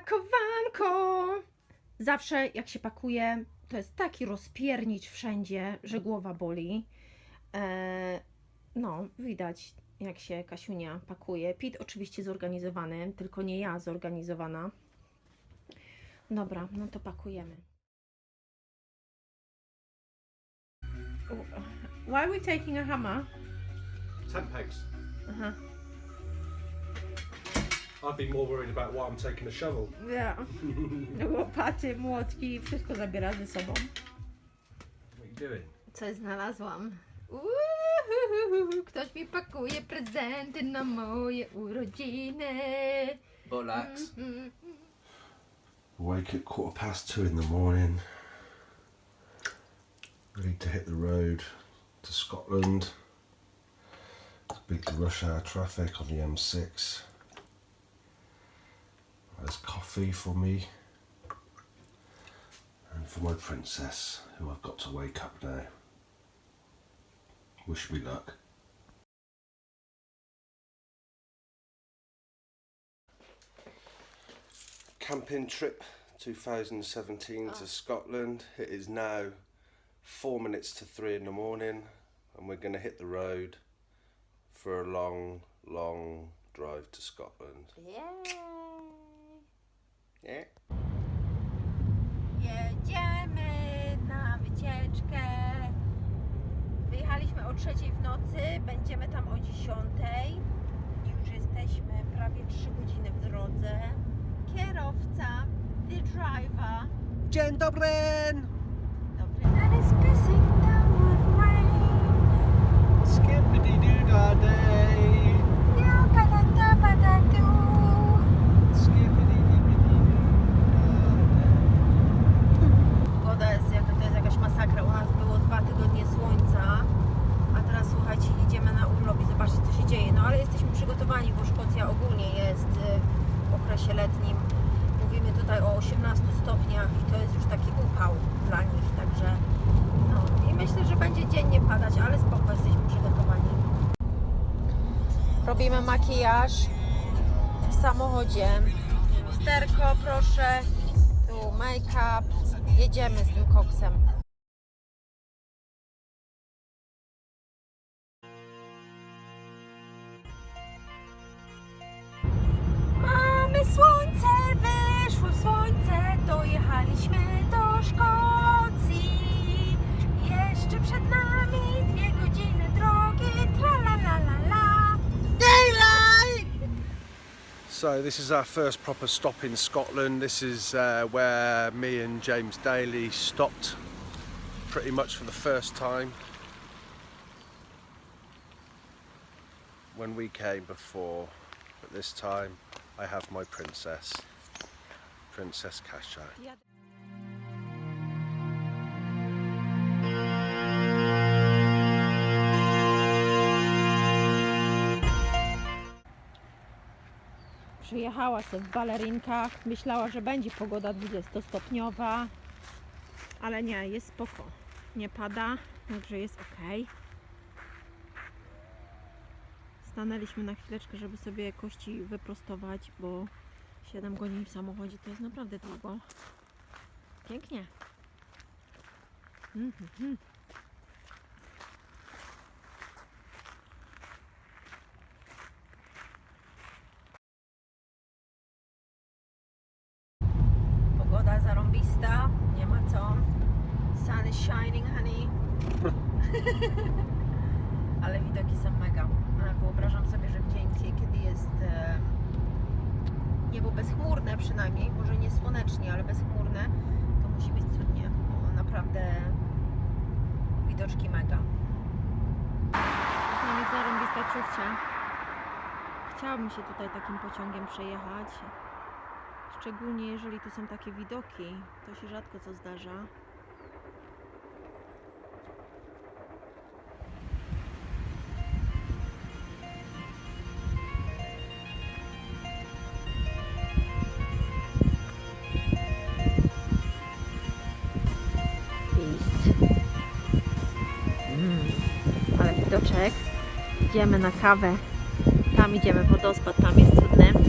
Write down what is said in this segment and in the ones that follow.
Pakowanko! Zawsze jak się pakuje, to jest taki rozpiernicz wszędzie, że głowa boli. E, no, widać jak się Kasiunia pakuje. Pit oczywiście zorganizowany, tylko nie ja zorganizowana. Dobra, no to pakujemy. Why are we taking a hammer? Tent pegs. Aha. I'd be more worried about why I'm taking a shovel. Yeah. Ja. Łopaty, młotki, wszystko zabiera ze sobą. What are you doing? Coś znalazłam. Uhuhuhu, Ktoś mi pakuje prezenty na moje urodziny. Bullocks. Mhm. Wake at quarter past two in the morning. Ready to hit the road to Scotland. To beat the rush hour traffic on the M6. There's coffee for me. And for my princess, who I've got to wake up now. Wish me luck. Camping trip 2017 to ah. Scotland. It is now four minutes to three in the morning, and we're going to hit the road for a long, long drive to Scotland. Yeah. Jedziemy na wycieczkę. Wyjechaliśmy o trzeciej w nocy, będziemy tam o dziesiątej. Już jesteśmy prawie 3 godziny w drodze. Kierowca, the driver. Dzień dobry! Dobry. And it's pissing down with rain. Skippity doo da day. Ja, badada, badadu. Skippity dippity Pogoda jest, jaka, to jest jakaś masakra. U nas było dwa tygodnie słońca, a teraz słuchajcie, jedziemy na urlop i zobaczcie co się dzieje. No ale jesteśmy przygotowani, bo Szkocja ogólnie jest y, w okresie letnim. Mówimy tutaj o 18 stopniach i to jest już taki upał dla nich, także no i myślę, że będzie dziennie padać, ale spoko, jesteśmy przygotowani. Robimy makijaż w samochodzie. Sterko, proszę. Tu make-up. Jedziemy z tym koksem. So this is our first proper stop in Scotland. This is uh, where me and James Daly stopped pretty much for the first time. When we came before, but this time I have my princess, Princess Kasha. Przyjechała sobie w balerinkach, myślała, że będzie pogoda 20-stopniowa, ale nie, jest spoko. Nie pada, także jest ok. Stanęliśmy na chwileczkę, żeby sobie kości wyprostować, bo 7 godzin w samochodzie to jest naprawdę długo. Pięknie. Mhm, mhm. Pogoda zarąbista, nie ma co. Sun is shining, honey. Ale widoki są mega. E, Wyobrażam sobie, że w dzień, kiedy jest e, niebo bezchmurne przynajmniej, może nie słonecznie, ale bezchmurne, to musi być cudnie. O, naprawdę widoczki mega. Mamy zarąbista czuchcia. Chciałabym się tutaj takim pociągiem przejechać. Szczególnie jeżeli tu są takie widoki, to się rzadko co zdarza. Idziemy na kawę. Tam idziemy wodospad, tam jest cudny.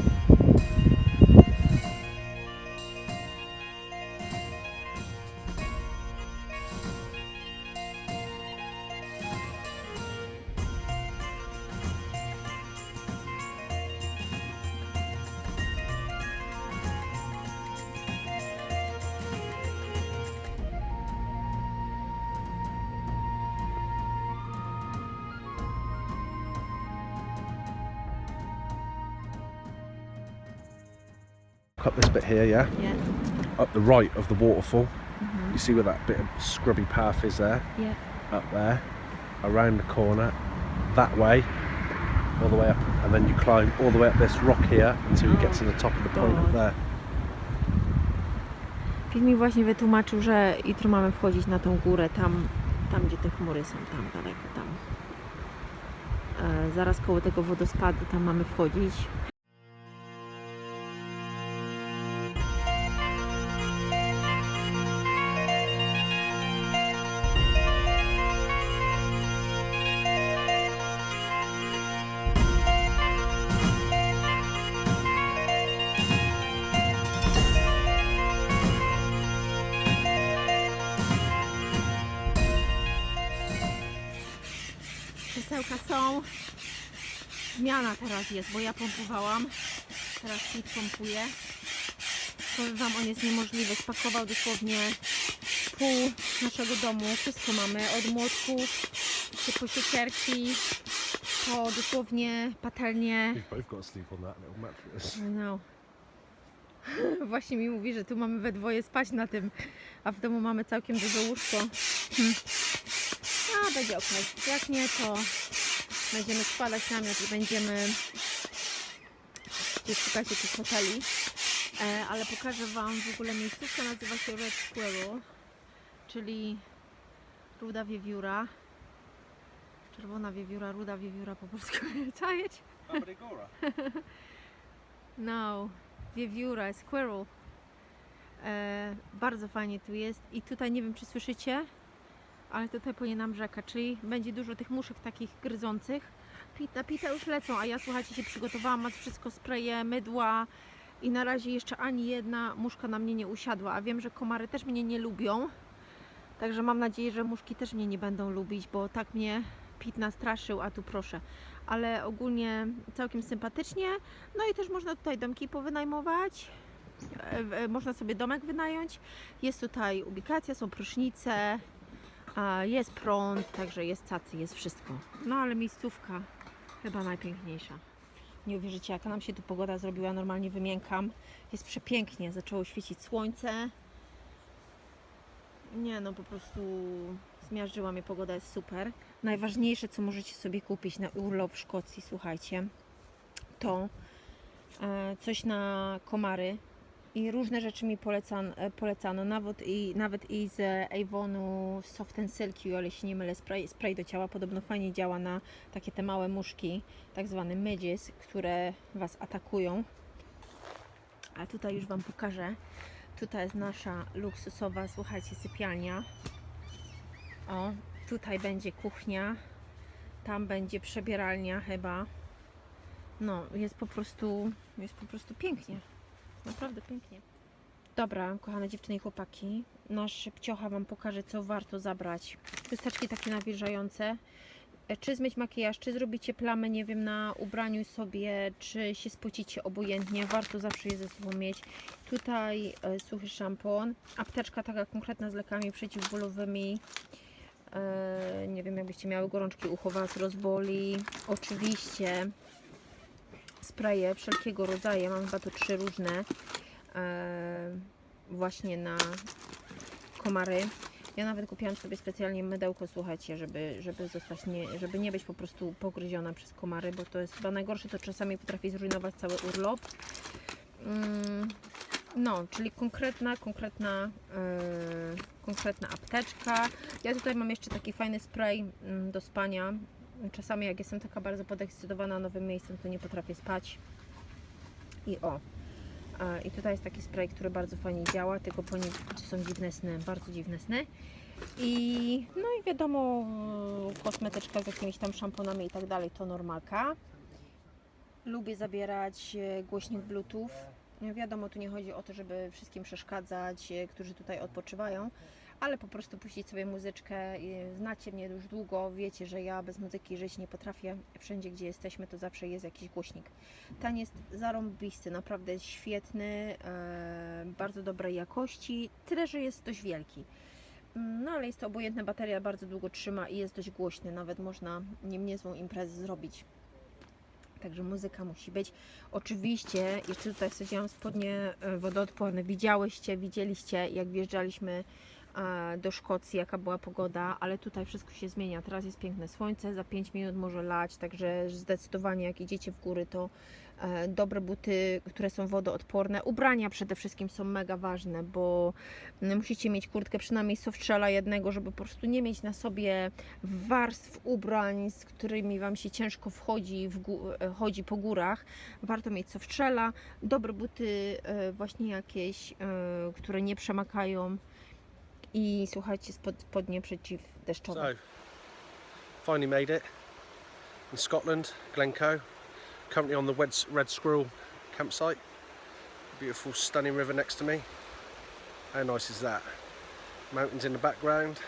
Cut this bit here, yeah? Yeah. Up the right of the waterfall. You see where that bit of scrubby path is there? Yeah. Up there. Around the corner. That way. All the way up. And then you climb all the way up this rock here until you get to the top of the point up there. Piotr mi właśnie wytłumaczył, że jutro mamy wchodzić na tą górę, tam, tam gdzie te chmury są, tam daleko, tam. E, zaraz koło tego wodospadu, tam mamy wchodzić. Zmiana teraz jest, bo ja pompowałam. Teraz Pit pompuje. Powiem Wam, on jest niemożliwy. Spakował dosłownie pół naszego domu. Wszystko mamy. Od młotków, czy po siekierki, po dosłownie patelnię. We've both got to sleep on that little mattress. I know. Właśnie mi mówi, że tu mamy we dwoje spać na tym, a w domu mamy całkiem duże łóżko. Hmm. A, będzie ok. Jak nie, to będziemy składać namiot i będziemy gdzieś szukać jakichś hoteli. E, ale pokażę Wam w ogóle miejscówka nazywa się Red Squirrel, czyli ruda wiewióra. Czerwona wiewióra, ruda wiewióra po polsku. Czajeć? No, wiewióra, squirrel. E, bardzo fajnie tu jest i tutaj nie wiem czy słyszycie, ale tutaj płynie nam rzeka, czyli będzie dużo tych muszek takich gryzących. Pita, pita już lecą, a ja słuchajcie się przygotowałam, mam wszystko spreje, mydła i na razie jeszcze ani jedna muszka na mnie nie usiadła, a wiem, że komary też mnie nie lubią. Także mam nadzieję, że muszki też mnie nie będą lubić, bo tak mnie Pit nastraszył, a tu proszę. Ale ogólnie całkiem sympatycznie. No i też można tutaj domki powynajmować. E, e, Można sobie domek wynająć. Jest tutaj ubikacja, są prysznice, jest prąd, także jest cacy, jest wszystko. No ale miejscówka chyba najpiękniejsza. Nie uwierzycie, jaka nam się tu pogoda zrobiła. Normalnie wymiękam. Jest przepięknie. Zaczęło świecić słońce. Nie no, po prostu zmiażdżyła mnie pogoda, jest super. Najważniejsze, co możecie sobie kupić na urlop w Szkocji, słuchajcie, to e, coś na komary i różne rzeczy mi polecan, e, polecano, nawet i, nawet i z Avonu Soft and Silky, o ile się nie mylę, spray, spray do ciała, podobno fajnie działa na takie te małe muszki, tak zwane midges, które Was atakują. A tutaj już Wam pokażę. Tutaj jest nasza luksusowa, słuchajcie, sypialnia. O, tutaj będzie kuchnia, tam będzie przebieralnia chyba. No, jest po prostu, jest po prostu pięknie. Naprawdę pięknie. Dobra, kochane dziewczyny i chłopaki, nasz szybciocha Wam pokaże, co warto zabrać. Chusteczki takie nawilżające. E, Czy zmyć makijaż, czy zrobicie plamę, nie wiem, na ubraniu sobie, czy się spocicie obojętnie, warto zawsze je ze sobą mieć. Tutaj e, suchy szampon, apteczka taka konkretna z lekami przeciwbólowymi. E, nie wiem, jakbyście miały gorączki, ucho Was rozboli. Oczywiście spreje wszelkiego rodzaju, mam chyba to trzy różne e, właśnie na komary. Ja nawet kupiłam sobie specjalnie mydełko, słuchajcie, żeby, żeby zostać nie, żeby nie być po prostu pogryziona przez komary, bo to jest chyba najgorsze, to czasami potrafi zrujnować cały urlop. Mm, no, czyli konkretna, konkretna, yy, konkretna apteczka. Ja tutaj mam jeszcze taki fajny spray mm, do spania. Czasami jak jestem taka bardzo podekscytowana nowym miejscem, to nie potrafię spać. I o. I tutaj jest taki spray, który bardzo fajnie działa, tylko po nim są dziwne sny, bardzo dziwne sny. I no i wiadomo, kosmetyczka z jakimiś tam szamponami i tak dalej, to normalka. Lubię zabierać e, głośnik Bluetooth. No Wiadomo, tu nie chodzi o to, żeby wszystkim przeszkadzać, e, którzy tutaj odpoczywają, ale po prostu puścić sobie muzyczkę. Znacie mnie już długo, wiecie, że ja bez muzyki żyć nie potrafię. Wszędzie, gdzie jesteśmy, to zawsze jest jakiś głośnik. Ten jest zarąbisty, naprawdę świetny, e, bardzo dobrej jakości, tyle, że jest dość wielki. Mm, No ale jest to obojętna bateria, bardzo długo trzyma i jest dość głośny, nawet można nim niezłą imprezę zrobić. Także muzyka musi być. Oczywiście, jeszcze tutaj wsadziłam spodnie e, wodoodporne. Widziałyście, widzieliście, jak wjeżdżaliśmy do Szkocji, jaka była pogoda, ale tutaj wszystko się zmienia. Teraz jest piękne słońce, za 5 minut może lać, także zdecydowanie jak idziecie w góry, to e, dobre buty, które są wodoodporne. Ubrania przede wszystkim są mega ważne, bo musicie mieć kurtkę przynajmniej softrzela jednego, żeby po prostu nie mieć na sobie warstw ubrań, z którymi Wam się ciężko wchodzi, w e, chodzi po górach. Warto mieć softrzela, dobre buty e, właśnie jakieś, e, które nie przemakają i słuchajcie, spod, spodnie. So, finally made it in Scotland, Glencoe. Currently on the Red, Red Squirrel campsite. Beautiful, stunning river next to me. How nice is that? Mountains in the background.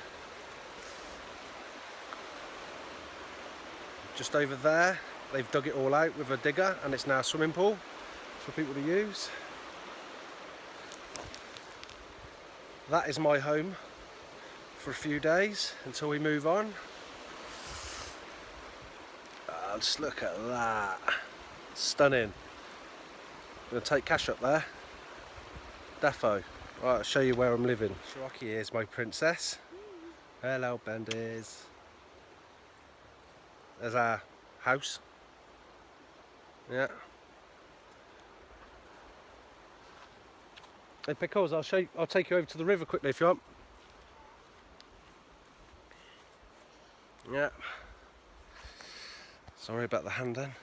Just over there, they've dug it all out with a digger, and it's now a swimming pool for people to use. That is my home for a few days until we move on. Ah, just look at that. Stunning. Gonna take cash up there. Defo. Right, I'll show you where I'm living. Shiraki is my princess. Hello, Benders. There's our house. Yeah. Hey, Pickles, I'll show you, I'll take you over to the river quickly if you want. Yeah. Sorry about the hand then.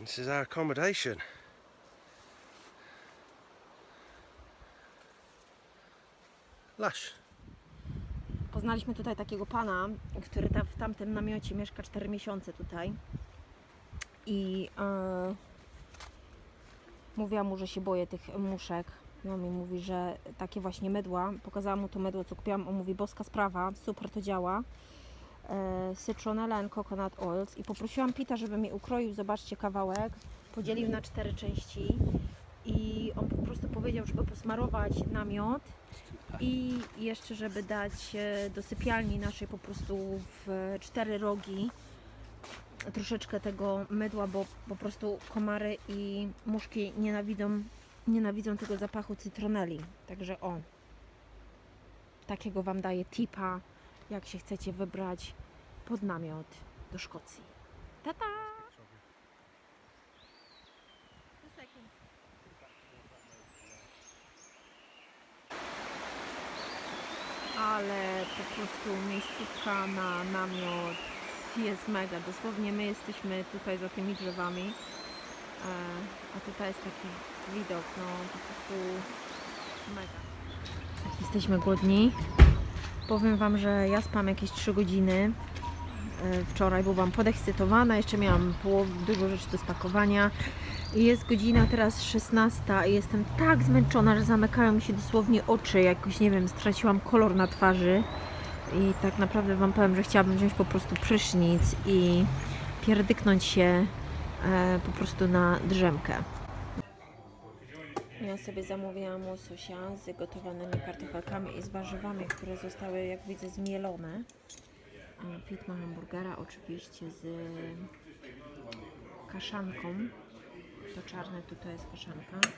This is our accommodation. Lush. Poznaliśmy tutaj takiego pana, który tam w tamtym namiocie mieszka 4 miesiące tutaj. I e, mówiłam mu, że się boję tych muszek. On mi mówi, że takie właśnie mydła. Pokazałam mu to mydło, co kupiłam. On mówi, boska sprawa, super to działa. E, citronella and coconut oils. I poprosiłam Pita, żeby mi ukroił, zobaczcie, kawałek. Podzielił na cztery części. I on po prostu powiedział, żeby posmarować namiot i jeszcze, żeby dać e, do sypialni naszej po prostu w cztery rogi troszeczkę tego mydła, bo po prostu komary i muszki nienawidzą, nienawidzą tego zapachu cytroneli. Także o, takiego Wam daję tipa, jak się chcecie wybrać pod namiot do Szkocji. Tata! ale po prostu miejscówka na namiot jest mega. Dosłownie my jesteśmy tutaj za tymi drzewami, e, a tutaj jest taki widok, no po prostu mega. Jesteśmy głodni. Powiem Wam, że ja spałam jakieś 3 godziny e, wczoraj, bo byłam podekscytowana, jeszcze miałam połow, dużo rzeczy do spakowania. Jest godzina teraz 16 i jestem tak zmęczona, że zamykają mi się dosłownie oczy. Jakoś nie wiem, straciłam kolor na twarzy. I tak naprawdę Wam powiem, że chciałabym wziąć po prostu prysznic i pierdyknąć się e, po prostu na drzemkę. Ja sobie zamówiłam łososia z gotowanymi kartofelkami i z warzywami, które zostały, jak widzę, zmielone. A Pit ma hamburgera oczywiście z kaszanką. To czarne tutaj jest kaszanka.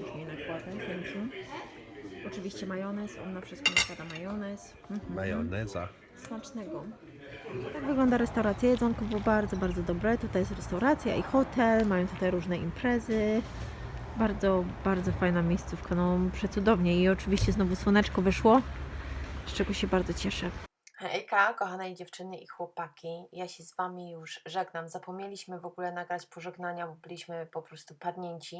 Już nie nakładę, thank you. Oczywiście majonez, on na wszystko nakłada majonez. Mhm. Mayonnaise. Smacznego. Tak wygląda restauracja. Jedzonko było bardzo, bardzo dobre. Tutaj jest restauracja i hotel. Mają tutaj różne imprezy. Bardzo, bardzo fajna miejscówka. No, przecudownie. I oczywiście znowu słoneczko wyszło, z czego się bardzo cieszę. Hejka, kochane dziewczyny i chłopaki. Ja się z Wami już żegnam. Zapomnieliśmy w ogóle nagrać pożegnania, bo byliśmy po prostu padnięci.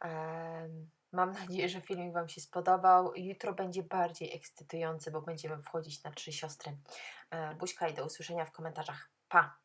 Em, Mam nadzieję, że filmik Wam się spodobał. Jutro będzie bardziej ekscytujący, bo będziemy wchodzić na trzy siostry. E, Buźka i do usłyszenia w komentarzach. Pa!